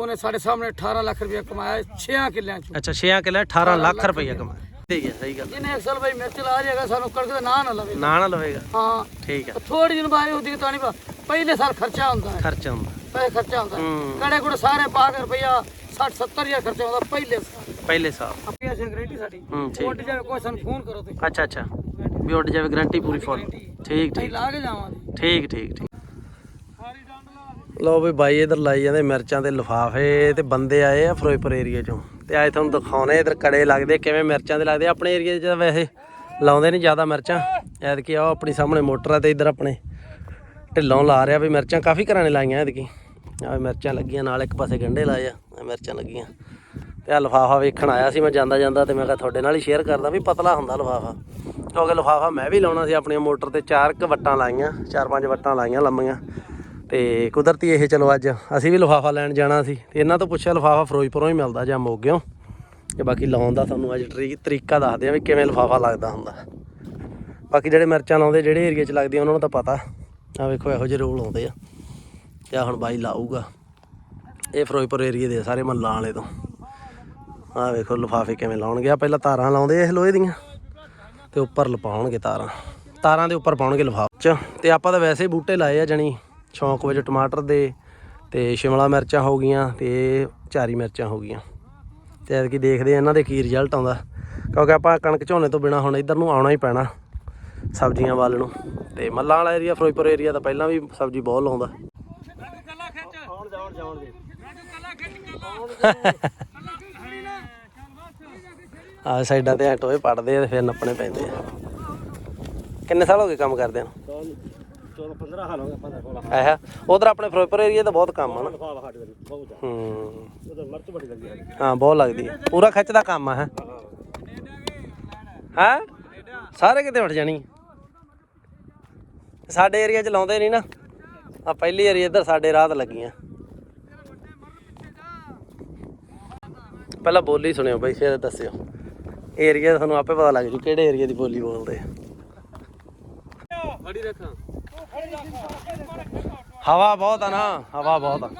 ਉਹਨੇ ਸਾਡੇ ਸਾਹਮਣੇ 18 ਲੱਖ ਰੁਪਏ ਕਮਾਇਆ 6 ਕਿੱਲਿਆਂ ਚ। ਅੱਛਾ 6 ਕਿੱਲੇ 18 ਲੱਖ ਰੁਪਈਆ ਕਮਾਇਆ। ਠੀਕ ਹੈ ਸਹੀ ਗੱਲ ਇਹਨੇ ਅਕਸਰ ਬਈ ਮਿਰਚ ਲਾ ਜਾਏਗਾ ਸਾਨੂੰ ਕਣਕ ਦਾ ਨਾਂ ਨਾ ਲਵੇ। ਨਾ ਨਾ ਲਵੇਗਾ। ਹਾਂ। ਠੀਕ ਹੈ। ਥੋੜੀ ਜਿਹੀ ਬਾਈ ਹੁੰਦੀ ਤਾਂ ਨਹੀਂ ਪਹਿਲੇ ਸਾਲ ਖਰਚਾ ਹੁੰਦਾ ਹੈ। ਖਰਚਾ ਹੁੰਦਾ। ਪੈਸੇ ਖਰਚਾ ਹੁੰਦਾ ਹੂੰ। ਕੜੇ ਕੋਲ ਸਾਰੇ ਪਾ ਕੇ ਰੁਪਈਆ 60 70 ਹਜ਼ਾਰ ਖਰਚਾ ਹੁੰਦਾ ਪਹਿਲੇ ਸਾਲ। ਪਹਿਲੇ ਸਾਲ। ਆਪਣੀ ਸਿਗਰੇਟੀ ਸਾਡੀ। ਉੱਡ ਜਾਵੇ ਕੋਈ ਸਾਨੂੰ ਫੋਨ ਕਰੋ ਤੁਸੀਂ ਅੱਛਾ ਅੱਛਾ। ਵੀ ਉੱਡ ਜਾਵੇ ਗਰੰਟੀ ਪੂਰੀ ਫੁੱਲ ਠੀਕ ਠੀਕ। ਲਾ ਕੇ ਜਾਵਾਂਗੇ। ਠੀਕ ਠੀਕ ਠੀਕ। ਲਓ ਵੀ ਬਾਈ, ਇਧਰ ਲਾਈ ਜਾਂਦੇ ਮਿਰਚਾਂ ਦੇ ਲਿਫਾਫੇ ਤੇ ਬੰਦੇ ਆਏ ਆ ਫਿਰੋਜ਼ਪੁਰ ਏਰੀਆ ਚੋਂ। ਤੇ ਆਏ ਤੁਹਾਨੂੰ ਦਿਖਾਉਣੇ ਇਧਰ ਕੜੇ ਲੱਗਦੇ ਕਿਵੇਂ ਮਿਰਚਾਂ ਦੇ ਲੱਗਦੇ ਆਪਣੇ ਏਰੀਆ 'ਚ ਤਾਂ ਵੈਸੇ ਲਾਉਂਦੇ ਨਹੀਂ ਜ਼ਿਆਦਾ ਮਿਰਚਾਂ। ਐਤਕੀ ਆ ਆਪਣੀ ਸਾਹਮਣੇ ਮੋਟਰ ਆ ਤੇ ਇਧਰ ਆਪਣੇ ਢਿੱਲੋਂ ਲਾ ਰਿਹਾ ਵੀ ਮਿਰਚਾਂ ਕਾਫੀ ਘਰਾਂ ਨੇ ਲਾਈਆਂ ਐਤਕੀ। ਆ ਮਿਰਚਾਂ ਲੱਗੀਆਂ, ਨਾਲ ਇੱਕ ਪਾਸੇ ਗੰਢੇ ਲਾਏ ਆ ਆਹ ਮਿਰਚਾਂ ਲੱਗੀਆਂ। ਤੇ ਆ ਲਿਫਾਫਾ ਵੇਖਣ ਆਇਆ ਸੀ ਮੈਂ ਜਾਂਦਾ ਜਾਂਦਾ ਤੇ ਮੈਂ ਕਿਹਾ ਤੁਹਾਡੇ ਨਾਲ ਹੀ ਸ਼ੇਅਰ ਕਰਦਾ ਵੀ ਪਤਲਾ ਹੁੰਦਾ ਲਿਫਾਫਾ। ਕਿਉਂਕਿ ਲਿਫਾਫਾ ਮੈਂ ਵੀ ਲਾਉਣਾ ਸੀ ਆਪਣੀ ਮੋਟਰ ਤੇ ਚਾਰ ਕ ਵੱਟਾਂ ਲਾਈਆਂ, ਚਾਰ ਪੰਜ ਵੱਟਾਂ ਲਾਈਆਂ ਲੰਮੀਆਂ। ਤੇ ਕੁਦਰਤੀ ਇਹ ਚਲੋ ਅੱਜ ਅਸੀਂ ਵੀ ਲਿਫਾਫਾ ਲੈਣ ਜਾਣਾ ਸੀ ਤੇ ਇਹਨਾਂ ਤੋਂ ਪੁੱਛਿਆ ਲਿਫਾਫਾ ਫਿਰੋਜ਼ਪੁਰੋਂ ਹੀ ਮਿਲਦਾ ਜਾਂ ਮੋਗਿਓਂ ਤੇ ਬਾਕੀ ਲਾਉਣ ਦਾ ਤੁਹਾਨੂੰ ਅੱਜ ਤਰੀ- ਤਰੀਕਾ ਦੱਸਦੇ ਆ ਵੀ ਕਿਵੇਂ ਲਿਫਾਫਾ ਲੱਗਦਾ ਹੁੰਦਾ। ਬਾਕੀ ਜਿਹੜੇ ਮਿਰਚਾਂ ਲਾਉਂਦੇ, ਜਿਹੜੇ ਏਰੀਆ 'ਚ ਲੱਗਦੀਆਂ ਉਹਨਾਂ ਨੂੰ ਤਾਂ ਪਤਾ। ਆ ਵੇਖੋ, ਇਹੋ ਜਿਹੇ ਰੋਲ ਆਉਂਦੇ ਆ। ਤੇ ਆਹ ਹੁਣ ਬਾਈ ਲਾਊਗਾ। ਇਹ ਫਿਰੋਜ਼ਪੁਰ ਏਰੀਏ ਦੇ ਸਾਰੇ ਮੱਲਾਂ ਵਾਲੇ ਤੋਂ। ਆਹ ਵੇਖੋ ਲਿਫਾਫੇ ਕਿਵੇਂ ਲਾਉਣਗੇ। ਆ ਪਹਿਲਾਂ ਤਾਰਾਂ ਲਾਉਂਦੇ ਇਹ ਲੋਹੇ ਦੀਆਂ। ਤੇ ਉੱਪਰ ਲਪਾਉਣਗੇ ਤਾਰਾਂ। ਤਾਰਾਂ ਦੇ ਉੱਪਰ ਪਾਉਣਗੇ ਲਿਫਾਫੇ ਚ। ਤੇ ਆਪਾਂ ਤਾਂ ਵੈਸੇ ਬੂਟੇ ਲਾਏ ਆ ਜਣੀ। ਸ਼ੌਂਕ ਵਜੋਂ ਟਮਾਟਰ ਦੇ ਤੇ ਸ਼ਿਮਲਾ ਮਿਰਚਾਂ ਹੋ ਗਈਆਂ ਤੇ ਚਾਰੀ ਮਿਰਚਾਂ ਹੋ ਗਈਆਂ। ਤੇ ਐਤਕੀ ਦੇਖਦੇ ਆ ਇਹਨਾਂ ਦੇ ਕੀ ਰਿਜ਼ਲਟ ਆਉਂਦਾ। ਕਿਉਂਕਿ ਆਪਾਂ ਕਣਕ ਝੋਨੇ ਤੋਂ ਬਿਨਾ ਹੁਣ ਇੱਧਰ ਨੂੰ ਆਉਣਾ ਹੀ ਪੈਣਾ ਸਬਜ਼ੀਆਂ ਵੱਲ ਨੂੰ। ਤੇ ਮੱਲਾਂ ਵਾਲਾ ਏਰੀਆ ਫਿਰੋਜ਼ਪੁਰ ਏਰੀਆ ਤਾਂ ਪਹਿਲਾਂ ਵੀ ਸਬਜ਼ੀ ਬਹੁਤ ਲਾਉਂਦਾ। ਆ ਸਾਈਡਾਂ ਤੇ ਐ ਟੋਏ ਪੜਦੇ ਆ ਤੇ ਫਿਰ ਨੱਪਣੇ ਪੈਂਦੇ ਆ। ਕਿੰਨੇ ਸਾਲ ਹੋ ਗਏ ਕੰਮ ਕਰਦੇ ਨੂੰ? 14 15 ਹਾਲ ਹੋ ਗਿਆ 15 16 ਆਹ ਉਧਰ ਆਪਣੇ ਫਿਰੋਜ਼ਪੁਰ ਏਰੀਆ ਤਾਂ ਬਹੁਤ ਕੰਮ ਆ ਨਾ। ਸਾਡੇ ਦੇ ਬਹੁਤ ਹੂੰ। ਉਹਦਾ ਮਰਚ ਬੜੀ ਲੱਗੀ ਹੈ ਹਾਂ ਬਹੁਤ ਲੱਗਦੀ ਹੈ ਪੂਰਾ ਖਿੱਚਦਾ ਕੰਮ ਆ ਹੈ। ਹੈ? ਸਾਰੇ ਕਿਤੇ ਉੱਠ ਜਾਣੀ ਸਾਡੇ ਏਰੀਆ 'ਚ ਲਾਉਂਦੇ ਨਹੀਂ ਨਾ। ਆ ਪਹਿਲੀ ਏਰੀਆ ਇੱਧਰ ਸਾਡੇ ਰਾਤ ਲੱਗੀਆਂ ਪਹਿਲਾਂ ਬੋਲੀ ਸੁਣਿਓ ਬਈ ਫਿਰ ਦੱਸਿਓ। ਏਰੀਆ ਤੁਹਾਨੂੰ ਆਪੇ ਪਤਾ ਲੱਗ ਜੂ ਕਿਹੜੇ ਏਰੀਆ ਦੀ ਬੋਲੀ ਬੋਲਦੇ ਆ। ਫੜੀ ਰੱਖਾਂ। ਹਵਾ ਬਹੁਤ ਆ ਨਾ ਹਵਾ ਬਹੁਤ ਆ।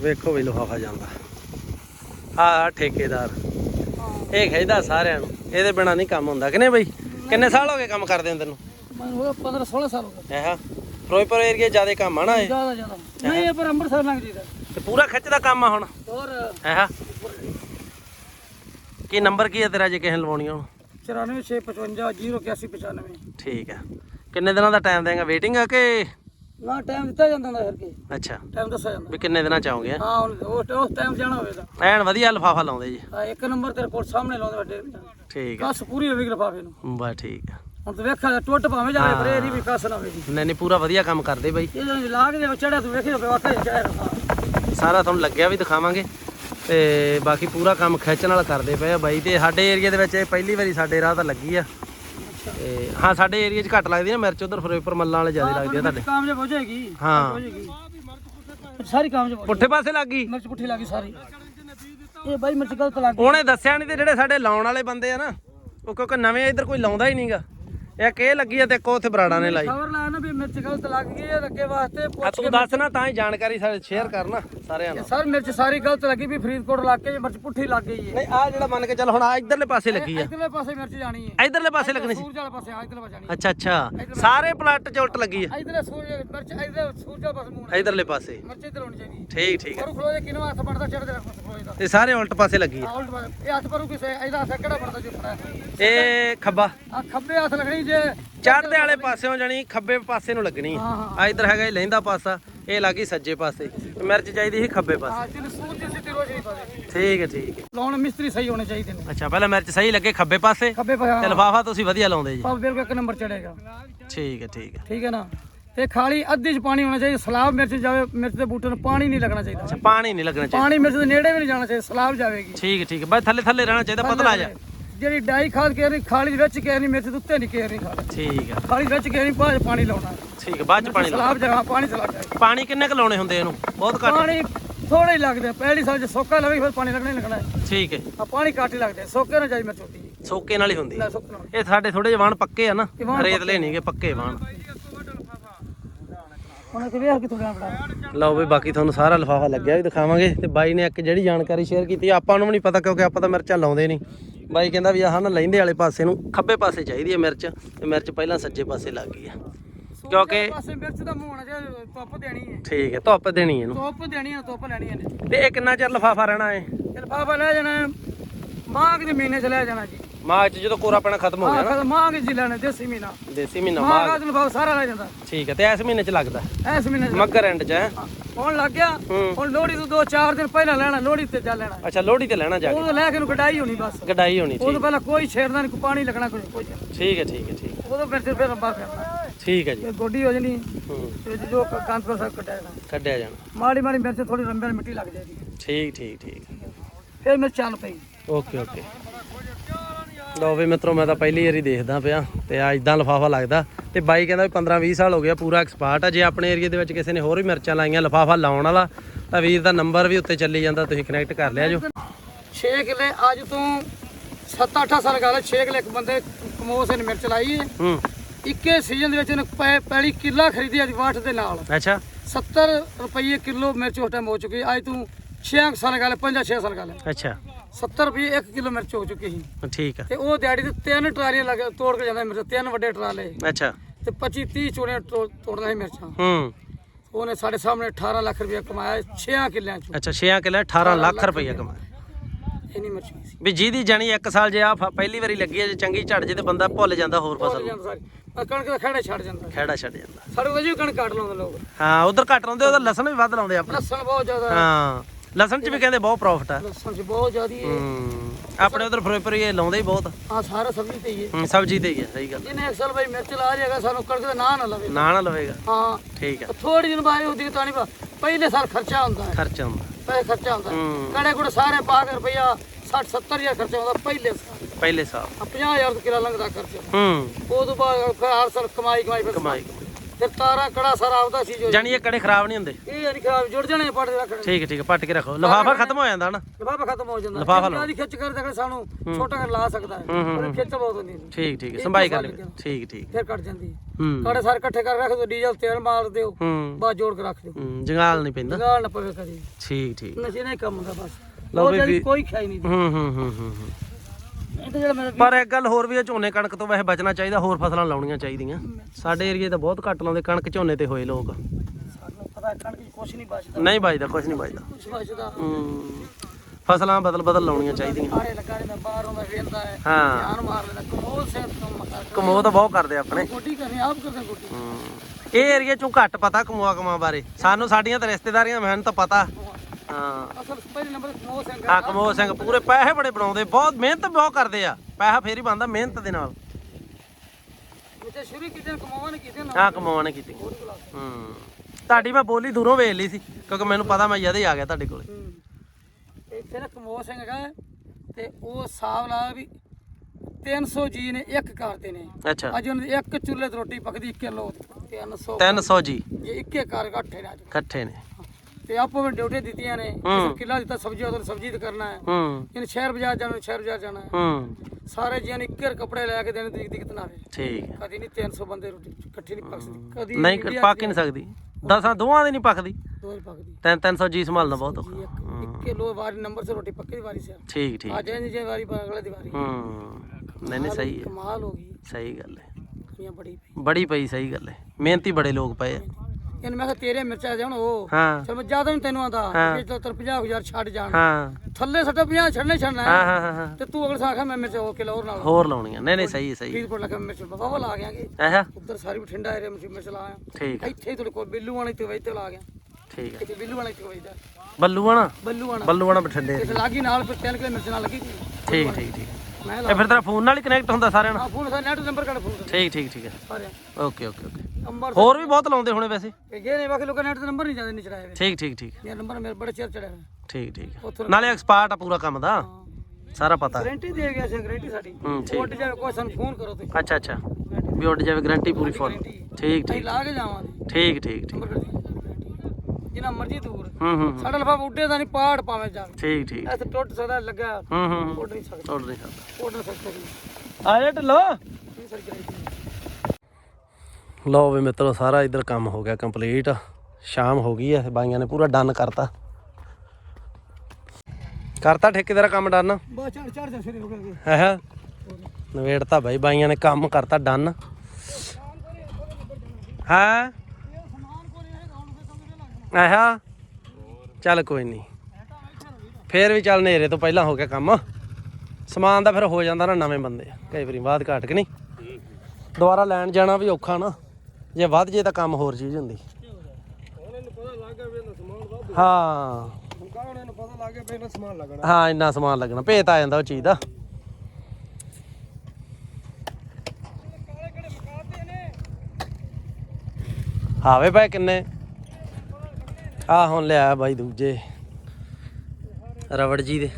ਵੇਖੋ ਵੀ ਲਿਫਾਫਾ ਜਾਂਦਾ। ਆ ਠੇਕੇਦਾਰ। ਇਹ ਖਿੱਚਦਾ ਸਾਰਿਆਂ ਨੂੰ। ਇਹਦੇ ਬਿਨਾ ਨਹੀਂ ਕੰਮ ਹੁੰਦਾ। ਕਿ ਨਹੀਂ ਬਈ? ਕਿੰਨੇ ਸਾਲ ਹੋ ਗਏ ਕੰਮ ਕਰਦੇ ਨੂੰ? ਤੈਨੂੰ ਮੈਨੂੰ ਹੋ ਗਿਆ 15 16 ਸਾਲ ਹੋ ਗਏ। ਐਹਾ ਫਿਰੋਜ਼ਪੁਰ ਏਰੀਆ ਜ਼ਿਆਦਾ ਕੰਮ ਆ ਨਾ ਇਹ? ਜ਼ਿਆਦਾ ਜ਼ਿਆਦਾ। ਨਹੀਂ ਇਹ ਪਰ ਅੰਮ੍ਰਿਤਸਰ ਲੰਘ ਜੀਦਾ ਤੇ ਪੂਰਾ ਖਿੱਚਦਾ ਕੰਮ ਆ ਹੁਣ? ਹੋਰ? ਐਹਾ ਕੀ ਨੰਬਰ ਕੀ ਹੈ ਤੇਰਾ ਜੇ ਕਿਸੇ ਨੇ ਲਵਾਉਣੀ ਹੁਣ? 94655 08195 ਠੀਕ ਹੈ ਕਿੰਨੇ ਦਿਨਾਂ ਦਾ ਟਾਈਮ ਦੇਗਾ? ਵੇਟਿੰਗ ਆ ਕਿ? ਨਾ ਟਾਈਮ ਦਿੱਤਾ ਜਾਂਦਾ ਹੁੰਦਾ ਫਿਰ ਕੇ? ਅੱਛਾ। ਟਾਈਮ ਦੱਸਿਆ ਜਾਂਦਾ। ਵੀ ਕਿੰਨੇ ਦਿਨਾਂ ਚ ਆਉਂਗੇ? ਹਾਂ ਉਸ ਉਸ ਟਾਈਮ ਜਾਣਾ ਹੋਵੇਗਾ। ਐਨ ਵਧੀਆ ਲਿਫਾਫਾ ਲਾਉਂਦੇ ਜੀ। ਹਾਂ ਇੱਕ ਨੰਬਰ ਤੇਰੇ ਕੋਲ ਸਾਹਮਣੇ ਲਾਉਂਦੇ ਵੱਡੇ। ਠੀਕ ਆ। ਕਸ ਪੂਰੀ ਹੋਵੇਗੀ ਲਫਾਫੇ ਨੂੰ। ਬਸ ਠੀਕ ਆ। ਹੁਣ ਤੂੰ ਵੇਖਿਆ ਟੁੱਟ ਭਾਵੇਂ ਜਾਵੇ ਪਰ ਇਹ ਨਹੀਂ ਵੀ ਕਸ ਨਾ ਹੋਵੇਗੀ ਨਹੀਂ ਨਹੀਂ ਪੂਰਾ ਵਧੀਆ ਕੰਮ ਕਰਦੇ ਬਾਈ। ਇਹ ਜਦੋਂ ਲਾ ਕੇ ਜਦੋਂ ਚੜਿਆ ਤੂੰ ਵੇਖਿਆ ਵਾਕਈ ਚਾਹ ਸਾਰਾ ਤੁਹਾਨੂੰ ਲੱਗਿਆ ਵੀ ਦਿਖਾਵਾਂਗੇ। ਤੇ ਬਾਕੀ ਪੂਰਾ ਕੰਮ ਖਿੱਚ ਨਾਲ ਕਰਦੇ ਪਏ ਆ ਬਾਈ। ਤੇ ਸਾਡੇ ਏਰੀਆ ਦੇ ਵਿੱਚ ਇਹ ਪਹਿਲੀ ਵਾਰੀ ਸਾਡੇ ਰਾਹ ਤਾਂ ਲੱਗੀ ਆ। ਤੇ ਹਾਂ ਸਾਡੇ ਏਰੀਆ 'ਚ ਘੱਟ ਲੱਗਦੀ ਨਾ ਮਿਰਚ ਉਧਰ ਫਿਰੋਜ਼ਪੁਰ ਮੱਲਾਂ ਵਾਲੇ ਜ਼ਿਆਦਾ ਲੱਗਦੀ ਆ ਤੁਹਾਡੇ। ਕਾਮਯਾਬ ਹੋ ਜਾਏਗੀ ਹਾਂ। ਸਾਰੀ ਕਾਮਯਾਬ ਪੁੱਠੇ ਪਾਸੇ ਲੱਗ ਗਈ? ਮਿਰਚ ਪੁੱਠੀ ਲੱਗੀ ਸਾਰੀ। ਇਹ ਬਾਈ ਮਿਰਚ ਗਲਤ ਲੱਗ ਗਈ। ਉਹਨੇ ਦੱਸਿਆ ਨਹੀਂ ਤੇ ਜਿਹੜੇ ਸਾਡੇ ਲਾਉਣ ਵਾਲੇ ਬੰਦੇ ਆ ਨਾ ਉਹ ਕਿਉਂਕਿ ਨਵੇਂ ਇੱਧਰ ਕੋਈ ਲਾਉਂਦਾ ਹੀ ਨਹੀਂਗਾ ਇੱਕ ਇਹ ਲੱਗੀ ਆ ਤੇ ਇੱਕ ਉੱਥੇ ਬਰਾੜਾ ਨੇ ਲਾਈ। ਖਬਰ ਲਾ ਨਾ ਵੀ ਮਿਰਚ ਗਲਤ ਲੱਗ ਗਈ ਹੈ ਅੱਗੇ ਵਾਸਤੇ ਆ ਪੁੱਛ ਤੂੰ ਦੱਸ ਨਾ ਤਾਂ ਹੀ ਜਾਣਕਾਰੀ ਸਾਡੇ ਸ਼ੇਅਰ ਕਰਨਾ ਸਾਰਿਆਂ ਨੂੰ। ਸਰ ਮਿਰਚ ਸਾਰੀ ਗਲਤ ਲੱਗੀ ਵੀ ਫਰੀਦਕੋਟ ਇਲਾਕੇ 'ਚ ਮਿਰਚ ਪੁੱਠੀ ਲੱਗ ਗਈ ਹੈ। ਨਹੀਂ ਆ ਜਿਹੜਾ ਮੰਨ ਕੇ ਚੱਲ ਹੁਣ ਆ ਇਧਰਲੇ ਪਾਸੇ ਲੱਗੀ ਆ। ਇਧਰਲੇ ਪਾਸੇ ਮਿਰਚ ਜਾਣੀ ਹੈ। ਇਧਰਲੇ ਪਾਸੇ ਲੱਗਣੀ ਸੀ। ਸੂਰਜ ਵਾਲੇ ਪਾਸੇ ਆ ਇਧਰਲੇ ਪਾਸੇ ਜਾਣੀ ਅੱਛਾ ਅੱਛਾ। ਸਾਰੇ ਪਲਾਟ 'ਚ ਉਲਟ ਲੱਗੀ ਆ। ਇਧਰਲੇ ਸੂਰਜ ਮਿਰਚ ਇਧਰ ਸੂਰਜ ਵਾਲੇ ਪਾਸੇ ਮੂੰਹ ਇਧਰਲੇ ਪਾਸੇ। ਮਿਰਚ ਇਧਰ ਹੋਣੀ ਚਾਹੀਦੀ ਠੀਕ ਠੀਕ ਆ। ਪਰ ਖਲੋ ਦੇ ਕਿਨਵਾ ਹੱਥ ਪੜਦਾ ਚੜਦੇ ਰੱਖ ਖਲੋ ਦਾ ਤੇ ਸਾਰੇ ਉਲਟ ਪਾਸੇ ਲੱਗੀ ਆ। ਆਹ ਉਲਟ ਪਾਸੇ ਇਹ ਹੱਥ ਪਰੂ ਕਿਸੇ ਇਹਦਾ ਹੱਥ ਕਿਹੜਾ ਫੜਾ ਇਹ ਖੱਬਾ। ਆ ਖੱਬੇ ਹੱਥ ਲੱਗਣੀ ਜੇ ਚੜ੍ਹਦੇ ਵਾਲੇ ਪਾਸਿਓਂ ਜਾਣੀ ਖੱਬੇ ਪਾਸੇ ਨੂੰ ਲੱਗਣੀ। ਆ ਇਧਰ ਹੈਗਾ ਇਹ ਲਹਿੰਦਾ ਪਾਸਾ ਇਹ ਲੱਗੀ ਸੱਜੇ ਪਾਸੇ। ਮਿਰਚ ਚਾਹੀਦੀ ਸੀ ਖੱਬੇ ਪਾਸੇ। ਠੀਕ ਹੈ ਠੀਕ ਹੈ। ਲਾਉਣ ਮਿਸਤਰੀ ਸਹੀ ਹੋਣੇ ਚਾਹੀਦੇ ਨੇ। ਅੱਛਾ ਪਹਿਲਾਂ ਮਿਰਚ ਸਹੀ ਲੱਗੇ ਖੱਬੇ ਪਾਸੇ? ਖੱਬੇ ਪਾਸੇ ਤੇ ਲਫਾਫਾ ਤੁਸੀਂ ਵਧੀਆ ਲਾਉਂਦੇ ਜੀ। ਪਾਪ ਬਿਲਕੁਲ ਇੱਕ ਨੰਬਰ ਚੜੇਗਾ ਠੀਕ ਹੈ ਠੀਕ ਹੈ। ਠੀਕ ਹੈ ਨਾ? ਤੇ ਖਾਲੀ ਅੱਧੀ ਚ ਪਾਣੀ ਹੋਣਾ ਚਾਹੀਦਾ। ਸਲਾਬ ਮਿਰਚ ਜਾਵੇ ਮਿਰਚ ਦੇ ਬੂਟੇ ਨੂੰ ਪਾਣੀ ਨਹੀਂ ਲੱਗਣਾ ਚਾਹੀਦਾ। ਅੱਛਾ ਪਾਣੀ ਨਹੀਂ ਲੱਗਣਾ ਚਾਹੀਦਾ। ਪਾਣੀ ਮਿਰਚ ਦੇ ਨੇੜੇ ਵੀ ਨਹੀਂ ਜਾਣਾ ਚਾਹੀਦਾ ਸਲਾਬ ਜਾਵੇਗੀ। ਠੀਕ ਹੈ ਠੀਕ ਹੈ। ਬਸ ਥੱਲੇ ਥੱਲੇ ਰਹਿਣਾ ਚਾਹੀਦਾ ਪਤਲਾ ਜਾ ਜਿਹੜੀ ਡਾਈ ਖਾਦ ਕੇ ਨਹੀਂ ਖਾਲੀ ਵਿੱਚ ਕੇ ਨਹੀਂ ਮਿਰਚ ਦੇ ਉੱਤੇ ਨਹੀਂ ਕੇ ਨਹੀਂ ਖਾਲੀ ਠੀਕ ਹੈ ਖਾਲੀ ਵਿੱਚ ਕੇ ਨਹੀਂ ਬਾਅਦ 'ਚ ਪਾਣੀ ਲਾਉਣਾ। ਠੀਕ ਹੈ ਬਾਅਦ ਚ ਪਾਣੀ ਲਾ ਸਲਾਬ ਜਗਾ ਪਾਣੀ ਸਲਾਬ ਜਾਏ ਪਾਣੀ ਕਿੰਨੇ ਕੁ ਲਾਉਣੇ ਹੁੰਦੇ ਇਹਨੂੰ? ਬਹੁਤ ਘੱਟ। ਪਾਣੀ ਥੋੜੇ ਹੀ ਲੱਗਦੇ ਆ। ਪਹਿਲੀ ਸਾਲ ਜੇ ਸੋਕਾ ਲਵੇ ਫਿਰ ਪਾਣੀ ਲੱਗਣਾ ਹੀ ਲੱਗਣਾ ਹੈ। ਠੀਕ ਹੈ। ਆ ਪਾਣੀ ਘੱਟ ਹੀ ਲੱਗਦੇ ਆ। ਸੋਕੇ ਨਾਲ ਜਾਈ ਹੁੰਦੀ ਹੈ ਸੋਕੇ ਨਾਲ ਹੀ ਹੁੰਦੀ ਲੈ ਸੁੱਕ ਨਾਲ। ਇਹ ਸਾਡੇ ਥੋੜੇ ਜਵਾਨ ਪੱਕੇ ਆ ਨਾ ਇਹ ਵਾਹਣ ਲੈਣੀਗੇ ਪੱਕੇ ਵਾਣ ਹੁਣ ਕਿ ਵੇਖ ਕਿਥੋਂ ਗਿਆ ਬੜਾ ਲਓ ਵੀ ਬਾਕੀ ਤੁਹਾਨੂੰ ਸਾਰਾ ਲਿਫਾਫਾ ਲੱਗਿਆ ਵੀ ਦਿਖਾਵਾਂਗੇ ਤੇ ਬਾਈ ਨੇ ਇੱਕ ਜਿਹੜੀ ਜਾਣਕਾਰੀ ਸ਼ੇਅਰ ਕੀਤੀ ਆਪਾਂ ਨੂੰ ਵੀ ਨਹੀਂ ਪਤਾ ਕਿਉਂਕਿ ਆਪਾਂ ਤਾਂ ਮਿਰਚਾਂ ਲਾਉਂਦੇ ਨਹੀਂ। ਬਾਈ ਕਹਿੰਦਾ ਵੀ ਆਹ ਨਾ ਲੈਂਦੇ ਵਾਲੇ ਪਾਸੇ ਨੂੰ ਖੱਬੇ ਪਾਸੇ ਚਾਹੀਦੀ ਹੈ ਮਿਰਚ ਤੇ ਮਿਰਚ ਪਹਿਲਾਂ ਸੱਜੇ ਪਾਸੇ ਲੱਗ ਗਈ ਆ। ਕਿਉਂਕਿ ਪਾਸੇ ਮਿਰਚ ਦਾ ਮੂੰਹ ਹੋਣਾ ਚਾਹੀਦਾ ਧੁੱਪ ਦੇਣੀ ਹੈ। ਠੀਕ ਹੈ ਧੁੱਪ ਦੇਣੀ ਇਹਨੂੰ। ਧੁੱਪ ਦੇਣੀ ਹੈ ਧੁੱਪ ਲੈਣੀ ਹੈ ਤੇ ਇਹ ਕਿੰਨਾ ਚਿਰ ਲਿਫਾਫਾ ਰਹਿਣਾ ਹੈ? ਲਫਾਫਾ ਲੈ ਜਾਣਾ ਹੈ, ਮਾਘ ਦੇ ਮਹੀਨੇ ਚ ਲੈ ਜਾਣਾ ਜੀ। ਮਾਰਚ 'ਚ ਜਦੋਂ ਕੋਰਾ ਪੈਣਾ ਖਤਮ ਹੋ ਗਿਆ ਨਾ? ਖਤ ਮਾਘ ਚ ਲੈਣਾ ਦੇਸੀ ਮਹੀਨਾ ਦੇਸੀ ਮਹੀਨਾ ਮਾਘ ਮਾਘ। ਦਾ ਲਫਾਫਾ ਸਾਰਾ ਲੈ ਜਾਂਦਾ। ਠੀਕ ਹੈ ਤੇ ਇਸ ਮਹੀਨੇ 'ਚ ਲੱਗਦਾ? ਐਸ ਮਹੀਨੇ ਚ ਮੱਗਰ ਐਂਡ 'ਚ ਹੈ? ਹੁਣ ਲੱਗ ਗਿਆ। ਹੂੰ। ਹੁਣ ਲੋਹੜੀ ਤੋਂ 2-4 ਦਿਨ ਪਹਿਲਾਂ ਲੈਣਾ ਲੋਹੜੀ ਤੇ ਜਾ ਲੈਣਾ। ਅੱਛਾ ਲੋਹੜੀ ਤੇ ਲੈਣਾ ਜਾ ਕੇ? ਉਦੋਂ ਲੈ ਕੇ ਨੂੰ ਕਢਾਈ ਹੋਣੀ ਬਸ। ਗਡਾਈ ਹੋਣੀ ਠੀਕ। ਪਹਿਲਾਂ ਕੋਈ ਛੇੜਦਾ ਨਹੀਂ ਕੋਈ ਪਾਣੀ ਲੱਗਣਾ ਕੋਈ ਕੁਝ ਠੀਕ ਹੈ ਠੀਕ ਹੈ ਠੀਕ ਹੈ। ਉਦੋਂ ਫਿਰ ਸਿਰ ਫਿਰ ਰੰਬਾ ਕਰਨਾ ਠੀਕ ਹੈ ਜੀ। ਗੋਡੀ ਹੋ ਜਣੀ। ਹੂੰ। ਤੇ ਜੋ ਕੰਦ ਕੋ ਸਭ ਕਟਾਇਆ ਕੱਢਿਆ ਜਾਣਾ। ਮਾੜੀ ਮਾੜੀ ਮਿਰਚ ਥੋੜੀ ਰੰਬੇ ਮਿੱਟੀ ਲੱਗ ਜਾਏਗੀ। ਠੀਕ ਠੀਕ ਠੀਕ। ਫਿਰ ਮਿਰਚ ਚੱਲ ਪਈ। Okay okay. ਲਓ ਵੀ ਮਿੱਤਰੋ ਮੈਂ ਤਾਂ ਪਹਿਲੀ ਵਾਰੀ ਦੇਖਦਾ ਪਿਆ ਤੇ ਆ ਇਦਾਂ ਲਫਾਫਾ ਲੱਗਦਾ। ਤੇ ਬਾਈ ਕਹਿੰਦਾ ਵੀ 15 20 ਸਾਲ ਹੋ ਗਿਆ ਪੂਰਾ ਐਕਸਪਰਟ ਆ। ਜੇ ਆਪਣੇ ਏਰੀਆ ਦੇ ਵਿੱਚ ਕਿਸੇ ਨੇ ਹੋਰ ਵੀ ਮਿਰਚਾਂ ਲਾਈਆਂ ਲਫਾਫਾ ਲਾਉਣ ਵਾਲਾ ਤਾਂ ਵੀਰ ਦਾ ਨੰਬਰ ਵੀ ਉੱਤੇ ਚੱਲੀ ਜਾਂਦਾ ਤੁਸੀਂ ਕਨੈਕਟ ਕਰ ਲਿਆ ਜੋ। 6 ਕਿਲੇ ਅੱਜ ਤੋਂ 7-8 ਸਾਲ ਗੱਲ 6 ਕਿਲੇ ਇੱਕ ਬੰਦੇ ਕਮੋਸ ਨੇ ਮਿਰਚ ਲਾਈ ਹੈ ਹੂੰ। ਇੱਕੇ ਸੀਜ਼ਨ ਦੇ ਵਿੱਚ ਉਹਨੇ ਪੈ- ਪਹਿਲੀ ਕਿੱਲਾ ਖਰੀਦੀ ਅੱਜ ਵਾਟ ਦੇ ਨਾਲ। ਅੱਛਾ। 70 ਰੁਪਏ ਕਿਲੋ ਮਿਰਚ ਉਸ ਟਾਈਮ ਹੋ ਚੁੱਕੀ ਅੱਜ ਤੋਂ 6 ਸਾਲ ਗੱਲ 5-6 ਸਾਲ ਗੱਲ ਅੱਛਾ। 70 ਰੁਪਏ 1 ਕਿਲੋ ਮਿਰਚ ਹੋ ਚੁੱਕੀ ਸੀ। ਠੀਕ ਆ। ਤੇ ਉਹ ਦਿਹਾੜੀ ਤੇ ਤਿੰਨ ਟਰਾਲੀਆਂ ਲੱਗ ਤੋੜ ਕੇ ਜਾਂਦਾ ਮਿਰਚ ਤਿੰਨ ਵੱਡੇ ਟਰਾਲੇ। ਅੱਛਾ। ਤੇ 25 30 ਚੋਣੇ ਤੋੜਦਾ ਸੀ ਮਿਰਚਾਂ। ਹੂੰ। ਉਹਨੇ ਸਾਡੇ ਸਾਹਮਣੇ 18 ਲੱਖ ਰੁਪਏ ਕਮਾਇਆ 6 ਕਿੱਲਿਆਂ ਚੋਂ। ਅੱਛਾ 6 ਕਿੱਲੇ 18 ਲੱਖ ਰੁਪਈਆ ਕਮਾਇਆ। ਇੰਨੀ ਮਿਰਚ ਸੀ। ਵੀ ਜਿਹਦੀ ਜਾਣੀ ਇੱਕ ਸਾਲ ਜੇ ਆ ਪਹਿਲੀ ਵਾਰੀ ਲੱਗੀ ਹੈ ਜੇ ਚੰਗੀ ਝੜ ਜੇ ਤੇ ਬੰਦਾ ਭੁੱਲ ਜਾਂਦਾ ਹੋਰ ਫਸਲ ਕਣਕ ਦਾ ਖੜਾ ਛੱਡ ਜਾਂਦਾ। ਖੈੜਾ ਛੱਡ ਜਾਂਦਾ। ਸਾਡੇ ਕੋਲ ਜੀ ਕਣਕ ਕੱਟ ਲਾਉਂਦੇ ਲੋਕ। ਹਾਂ ਉਧਰ ਘੱਟ ਲਾਉਂਦੇ ਉਹਦਾ ਲਸਣ ਵੀ ਵੱਧ ਲਾਉਂਦੇ ਆਪਣੇ। ਲਸਣ ਬਹੁਤ ਜ਼ਿਆਦਾ। ਹੈ। ਲਸਣ ਚ ਵੀ ਕਹਿੰਦੇ ਬਹੁਤ ਪ੍ਰੋਫਿਟ ਆ। ਲਸਣ ਚ ਬਹੁਤ ਜ਼ਿਆਦੀ ਹੈ ਹੂੰ। ਆਪਣੇ ਉਧਰ ਫਿਰੋਜ਼ਪੁਰ ਇਹ ਲਾਉਂਦੇ ਹੀ ਬਹੁਤ। ਆ ਸਾਰਾ ਸਬਜ਼ੀ ਤੇ ਹੀ ਹੈ ਹੂੰ, ਸਬਜ਼ੀ ਤੇ ਹੀ ਹੈ ਸਹੀ ਗੱਲ। ਜਿਹਨੇ ਇੱਕ ਸਾਲ ਬਾਈ ਮਿਰਚ ਲਾ ਜਾਏਗਾ ਸਾਨੂੰ ਕਣਕ ਦਾ ਨਾਂ ਨਾ ਲਵੇ। ਨਾ ਨਾ ਲਵੇਗਾ। ਹਾਂ। ਠੀਕ ਆ। ਥੋੜੀ ਦਿਨ ਬਾਅਦ ਉਹਦੀ ਤਾਂ ਨਹੀਂ ਪਹਿਲੇ ਸਾਲ ਖਰਚਾ ਹੁੰਦਾ ਹੈ। ਖਰਚਾ ਹੁੰਦਾ। ਪੈਸੇ ਖਰਚਾ ਹੁੰਦਾ। ਕੜੇ ਕੁੜੇ ਸਾਰੇ ਪਾ ਕੇ ਰੁਪਈਆ 60 70 ਹਜ਼ਾਰ ਖਰਚਾ ਹੁੰਦਾ ਪਹਿਲੇ ਸਾਲ। ਪਹਿਲੇ ਸਾਲ। ਆ 50 ਹਜ਼ਾਰ ਕਿਲਾ ਲੰਘਦਾ ਖਰਚਾ। ਹੂੰ। ਉਹ ਤੋਂ ਬਾਅਦ ਹਰ ਸਾਲ ਕਮਾਈ ਕਮਾਈ ਫਿਰ ਕਮਾਈ। ਫਿਰ ਤਾਰਾ ਕੜਾ ਸਾਰਾ ਆਪਦਾ ਸੀ ਜੋ ਜਾਣੀ ਇਹ ਕੜੇ ਖਰਾਬ ਨਹੀਂ ਹੁੰਦੇ। ਇਹ ਨਹੀਂ ਖਰਾਬ ਜੁੜ ਜਾਣੇ ਪੜ ਦੇ ਰੱਖਣੇ। ਠੀਕ ਹੈ ਠੀਕ ਹੈ ਪੱਟ ਕੇ ਰੱਖੋ। ਲਿਫਾਫਾ ਖਤਮ ਹੋ ਜਾਂਦਾ ਨਾ ਲਿਫਾਫਾ ਖਤਮ ਹੋ ਜਾਂਦਾ। ਲਿਫਾਫਾ। ਜ਼ਿਆਦਾ ਖਿੱਚ ਕਰ ਦੇ ਸਾਨੂੰ ਛੋਟਾ ਕਰ ਲਾ ਸਕਦਾ ਹੈ। ਪਰ ਖਿੱਚ ਬਹੁਤ ਹੁੰਦੀ ਹੈ। ਠੀਕ ਠੀਕ ਸੰਭਾਈ ਕਰ ਲੱਗਿਆ। ਠੀਕ ਠੀਕ। ਫਿਰ ਕੱਟ ਜਾਂਦੀ ਕੜੇ ਸਾਰੇ ਇਕੱਠੇ ਕਰ ਰੱਖ ਦਿਓ ਡੀਜ਼ਲ ਤੇਲ ਮਾਰ ਦਿਓ। ਬਾਅਦ ਜੋੜ ਕੇ ਰੱਖ ਦਿਓ। ਜੰਗਾਲ ਨਹੀਂ ਪੈਂਦਾ। ਗਾਲ ਨਾ ਪਵੇ ਕਦੀ। ਠੀਕ ਠੀਕ। ਨਸ਼ੇ ਨਾਲ ਕੰਮ ਹੁੰਦਾ ਬਸ। ਜਿਹੜੀ ਵੀ- ਕੋਈ ਖਾਈ ਨਹੀਂ। ਹੂੰ ਹੂੰ ਹੂੰ ਹੂੰ। ਪਰ ਇੱਕ ਗੱਲ ਹੋਰ ਵੀ ਹੈ ਝੋਨੇ ਕਣਕ ਤੋਂ ਵੈਸੇ ਬਚਣਾ ਚਾਹੀਦਾ ਹੋਰ ਫਸਲਾਂ ਲਾਉਣੀਆਂ ਚਾਹੀਦੀਆਂ। ਸਾਡੇ ਏਰੀਏ ਤਾਂ ਬਹੁਤ ਘੱਟ ਲਾਉਂਦੇ ਕਣਕ ਝੋਨੇ ਤੇ ਹੋਏ ਲੋਕ। ਨਹੀਂ ਬਚਦਾ। ਕੁਝ ਨਹੀਂ ਬਚਦਾ। ਫਸਲਾਂ ਬਦਲ ਬਦਲ ਲਾਉਣੀਆਂ ਚਾਹੀਦੀਆਂ। ਹੈ ਕੰਮ ਤਾਂ ਬਹੁਤ ਕਰਦੇ ਆਪਣੇ। ਇਹ ਏਰੀਏ ਚੋਂ ਘੱਟ ਪਤਾ ਕਮੋਆ ਕਮਾ ਬਾਰੇ। ਸਾਨੂੰ ਸਾਡੀਆਂ ਤਾਂ ਰਿਸ਼ਤੇਦਾਰੀਆਂ ਮੈਨੂੰ ਤਾਂ ਪਤਾ। ਹਾਂ। ਅਸਲ ਪਹਿਲੇ ਨੰਬਰ ਕਮੋਲ ਸਿੰਘ ਆ। ਕਮੋ ਸਿੰਘ ਪੂਰੇ ਪੈਸੇ ਬੜੇ ਬਣਾਉਂਦੇ। ਬਹੁਤ ਮਿਹਨਤ ਬਹੁਤ ਕਰਦੇ ਆ। ਪੈਸਾ ਫੇਰ ਹੀ ਬਣਦਾ ਮਿਹਨਤ ਦੇ ਨਾਲ। ਵਿੱਚ ਸ਼ੁਰੂ ਕਿਤੇ ਕਮਾਉਣ ਨੇ ਕਿਤੇ ਨਾ ਆ ਕਮਾਉਣ ਨੇ ਕੀਤੀ। ਹੂੰ। ਤੁਹਾਡੀ ਮੈਂ ਬੋਲੀ ਦੂਰੋਂ ਵੇਖ ਲਈ ਸੀ ਕਿਉਂਕਿ ਮੈਨੂੰ ਪਤਾ ਮੈਂ ਜਦ ਹੀ ਆ ਗਿਆ ਤੁਹਾਡੇ ਕੋਲੇ। ਇੱਥੇ ਨਾ ਸਿੰਘ ਹੈਗਾ ਤੇ ਉਹ ਹਿਸਾਬ ਲਾ ਵੀ 300 ਜੀ ਨੇ ਇੱਕ ਕਰਦੇ ਨੇ। ਅੱਛਾ। ਅੱਜ ਉਹਨਾਂ ਦੀ ਇੱਕ ਚੁੱਲ੍ਹੇ ਤੇ ਰੋਟੀ ਪੱਕਦੀ 1 ਕਿਲੋ 300 300 ਜੀ। ਜੇ ਇੱਕੇ ਘਰ ਇਕੱਠੇ ਨੇ ਅੱਜ। ਇਕੱਠੇ ਨੇ। ਤੇ ਆਪੋ ਵੀ ਡਿਊਟੀ ਦਿੱਤੀਆਂ ਨੇ ਕਿਸੇ ਕਿੱਲਾ ਦਿੱਤਾ ਸਬਜ਼ੀ ਉਹਦੋਂ ਸਬਜ਼ੀ ਤੇ ਕਰਨਾ ਹੈ। ਹੂੰ। ਇਹਨੇ ਸ਼ਹਿਰ ਬਾਜ਼ਾਰ ਜਾਣਾ ਸ਼ਹਿਰ ਬਾਜ਼ਾਰ ਜਾਣਾ ਹੈ। ਹੂੰ। ਸਾਰੇ ਜੀਆਂ ਨੇ ਇੱਕੇ ਕੱਪੜੇ ਲੈ ਕੇ ਦੇਣੇ ਦੀ ਦਿੱਕਤ ਨਾ ਆਵੇ। ਠੀਕ ਕਦੀ ਨਹੀਂ 300 ਬੰਦੇ ਰੋਟੀ ਇਕੱਠੀ ਨਹੀਂ ਪੱਕ ਸਕਦੀ ਕਦੀ ਨਹੀਂ ਪੱਕ ਹੀ ਨਹੀਂ ਸਕਦੀ। ਦਸਾਂ ਦੋਵਾਂ ਦੀ ਨਹੀਂ ਪੱਕਦੀ। ਦੋ ਹੀ ਪੱਕਦੀ। ਤਿੰਨ 300 ਜੀ ਸੰਭਾਲਣਾ ਬਹੁਤ ਔਖਾ। ਇੱਕ ਕਿਲੋ ਵਾਰੀ ਨੰਬਰ ਸੇ ਰੋਟੀ ਪੱਕੀ ਦੀ ਵਾਰੀ ਸੇ ਠੀਕ ਠੀਕ। ਅੱਜ ਇਹਦੀ ਜੇ ਵਾਰੀ ਪਰ ਅਗਲੇ ਦੀ ਵਾਰੀ। ਹੂੰ। ਨਹੀਂ ਨਹੀਂ ਸਹੀ ਹੈ। ਕਮਾਲ ਹੋ ਗਈ। ਸਹੀ ਗੱਲ ਹੈ। ਬੜੀ ਪਈ। ਬੜੀ ਪਈ ਸਹੀ ਗੱਲ ਹੈ। ਮਿਹਨਤੀ ਬੜੇ ਲੋਕ ਪਏ ਆ। ਇਹਨੇ ਮੈਂ ਕਿਹਾ ਤੇਰੇ ਮਿਰਚਾਂ ਜਾਣ ਉਹ। ਹਾਂ। ਚਲ ਮੈਂ ਜ਼ਿਆਦਾ ਨਹੀਂ ਤੈਨੂੰ ਆਂਦਾ। ਹਾਂ। ਇਹ ਤਾਂ 50000 ਛੱਡ ਜਾਣ। ਹਾਂ। ਥੱਲੇ ਸੱਟਾ 50 ਛੱਡਣੇ ਛੱਡਣਾ। ਹਾਂ ਹੈ। ਹਾਂ ਹਾਂ, ਹਾਂ ਤੇ ਤੂੰ ਅਗਲੇ ਸਾਖਾ ਮੈਂ ਮਿਰਚ ਉਹ ਕਿਲੋ ਹੋਰ ਨਾਲ। ਹੋਰ ਲਾਉਣੀਆਂ। ਨਹੀਂ ਨਹੀਂ ਸਹੀ ਹੈ ਸਹੀ ਹੈ। ਫਰੀਦਕੋਟ ਲੱਗਾ ਮਿਰਚ ਬਾਬਾ ਲਾ ਗਿਆ ਕਿ। ਅੱਛਾ ਉੱਧਰ ਸਾਰੀ ਬਠਿੰਡਾ ਏਰੀਆ ਵਿੱਚ ਮਿਰਚ ਲਾਇਆ ਠੀਕ ਹੈ। ਇੱਥੇ ਹੀ ਤੁਹਾਡੇ ਕੋਲ ਬਿੱਲੂ ਵਾਲੇ ਤੇ ਵੈਤੇ ਲਾ ਗਿਆ। ਠੀਕ ਹੈ। ਇੱਥੇ ਬਿੱਲੂ ਵਾਲੇ ਤੇ ਵੈਦਾ ਬੱਲੂ ਆਣਾ? ਬੱਲੂ ਵਾਲਾ ਬੱਲੂ ਆਣਾ ਬਠਿੰਡੇ ਇੱਥੇ ਲਾਗੀ ਨਾਲ ਫਿਰ ਤਿੰਨ ਕਿਲੋ ਮਿਰਚ ਨਾਲ ਲੱਗੀ। ਸੀ। ਠੀਕ ਠੀਕ ਠੀਕ। ਮੈਂ ਇਹ ਲਾ ਫਿਰ ਤੇਰਾ ਫੋਨ ਨਾਲ ਹੀ ਕਨੈਕਟ ਹੁੰਦਾ ਸਾਰਿਆਂ ਨਾਲ? ਆ ਫੋਨ ਸਾਡਾ ਨੈਟ ਨੰਬਰ ਕੱਢ ਫੋਨ ਠੀਕ ਠੀਕ ਠੀਕ ਹੈ। ਸਾਰੇ। Okay okay okay. ਨੰਬਰ ਹੋਰ ਵੀ ਬਹੁਤ ਲਾਉਂਦੇ ਹੋਣੇ ਵੈਸੇ। ਇਹ ਨੇ ਬਾਕੀ ਲੋਕਾਂ ਨੈਟ ਦੇ ਨੰਬਰ ਨਹੀਂ ਜ਼ਿਆਦਾ ਨਹੀਂ ਚੜਾਏ ਠੀਕ ਠੀਕ ਠੀਕ। ਮੇਰਾ ਨੰਬਰ ਮੇਰੇ ਬੜੇ ਚਿਰ ਚੜਿਆ ਹੋਇਆ ਠੀਕ ਠੀਕ। ਨਾਲੇ ਐਕਸਪਰਟ ਆ ਪੂਰਾ ਕੰਮ ਦਾ। ਸਾਰਾ ਪਤਾ। ਗਾਰੰਟੀ ਦੇ ਗਿਆ ਸੀ ਗਾਰੰਟੀ ਸਾਡੀ। ਉੱਡ ਜਾਵੇ ਕੋਈ ਸਾਨੂੰ ਫੋਨ ਕਰੋ ਤੁਸੀਂ। ਅੱਛਾ ਅੱਛਾ। ਵੀ ਉੱਡ ਜਾਵੇ ਗਾਰੰਟੀ ਪੂਰੀ ਫੁੱਲ ਠੀਕ ਠੀਕ। ਲਾ ਕੇ ਜਾਵਾਂਗੇ। ਠੀਕ ਠੀਕ ਠੀਕ। ਜਿੰਨਾ ਮਰਜ਼ੀ ਦੂਰ। ਹੂੰ ਹੂੰ। ਸਾਡਾ ਲਫਾਫਾ ਉੱਡੇ ਦਾ ਨਹੀਂ ਪਾੜ ਪਾਵੇਂ ਜਾ ਠੀਕ ਠੀਕ। ਐਸੇ ਟੁੱਟ ਸਕਦਾ ਲੱਗਾ। ਹੂੰ ਹੂੰ ਉੱਡ ਨਹੀਂ ਸਕਦਾ। ਤੋੜ ਨਹੀਂ ਸਕਦਾ। ਉੱਡ ਨਹੀਂ ਸਕਦਾ। ਆ ਜਾ ਢਿੱਲੋ ਲਓ ਵੀ ਮਿੱਤਰੋ ਸਾਰਾ ਇਧਰ ਕੰਮ ਹੋ ਗਿਆ ਕੰਪਲੀਟ ਸ਼ਾਮ ਹੋ ਗਈ ਐ ਬਾਈਆਂ ਨੇ ਪੂਰਾ ਡਨ ਕਰਤਾ। ਕਰਤਾ ਠੇਕੇਦਾਰ ਕੰਮ ਡਨ ਬਾ ਚੜ ਚੜ ਜਾ ਸਿਰੇ ਹੋ ਗਏ ਹੈ ਨਵੇੜਤਾ ਬਾਈ ਬਾਈਆਂ ਨੇ ਕੰਮ ਕਰਤਾ ਡਨ ਹਾਂ? ਆਹਾ ਚੱਲ ਕੋਈ ਨਹੀਂ ਫੇਰ ਵੀ ਚੱਲ ਨੇਰੇ ਤੋਂ ਪਹਿਲਾਂ ਹੋ ਗਿਆ ਕੰਮ। ਸਮਾਨ ਦਾ ਫਿਰ ਹੋ ਜਾਂਦਾ ਨਾ ਨਵੇਂ ਬੰਦੇ। ਕਈ ਵਾਰੀ ਬਾਅਦ ਘਾਟ ਕੇ ਨਹੀਂ? ਦੁਬਾਰਾ ਲੈਣ ਜਾਣਾ ਵੀ ਔਖਾ ਨਾ। ਜੇ ਵੱਧ ਜੇ ਤਾਂ ਕੰਮ ਹੋਰ ਚੀਜ਼ ਹੁੰਦੀ। ਹੁਣ ਇਹਨੂੰ ਪਤਾ ਲੱਗ ਗਿਆ ਵੀ ਇਹਦਾ ਸਮਾਨ ਵਾਧੂ ਹਾਂ। ਹੁਣ ਕਾਹਨ ਇਹਨੂੰ ਪਤਾ ਲੱਗ ਗਿਆ ਵੀ ਇਹਦਾ ਸਮਾਨ ਲੱਗਣਾ ਹਾਂ, ਇੰਨਾ ਸਮਾਨ ਲੱਗਣਾ, ਭੇਤ ਆ ਜਾਂਦਾ ਉਹ ਚੀਜ਼ ਦਾ। ਕਾਲੇ ਕਿਹੜੇ ਮਕਾਤੇ ਨੇ ਹਾਵੇ ਪਏ ਕਿੰਨੇ? ਆ ਹੁਣ ਲਿਆ ਬਾਈ ਦੂਜੇ। ਰਵੜ ਜੀ ਦੇ।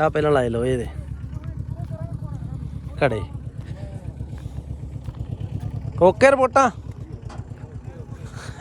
ਆ ਪਹਿਲਾਂ ਲਾਏ ਲੋ ਇਹਦੇ ਘੜੇ। ਓਕੇ ਰਿਪੋਰਟਾਂ।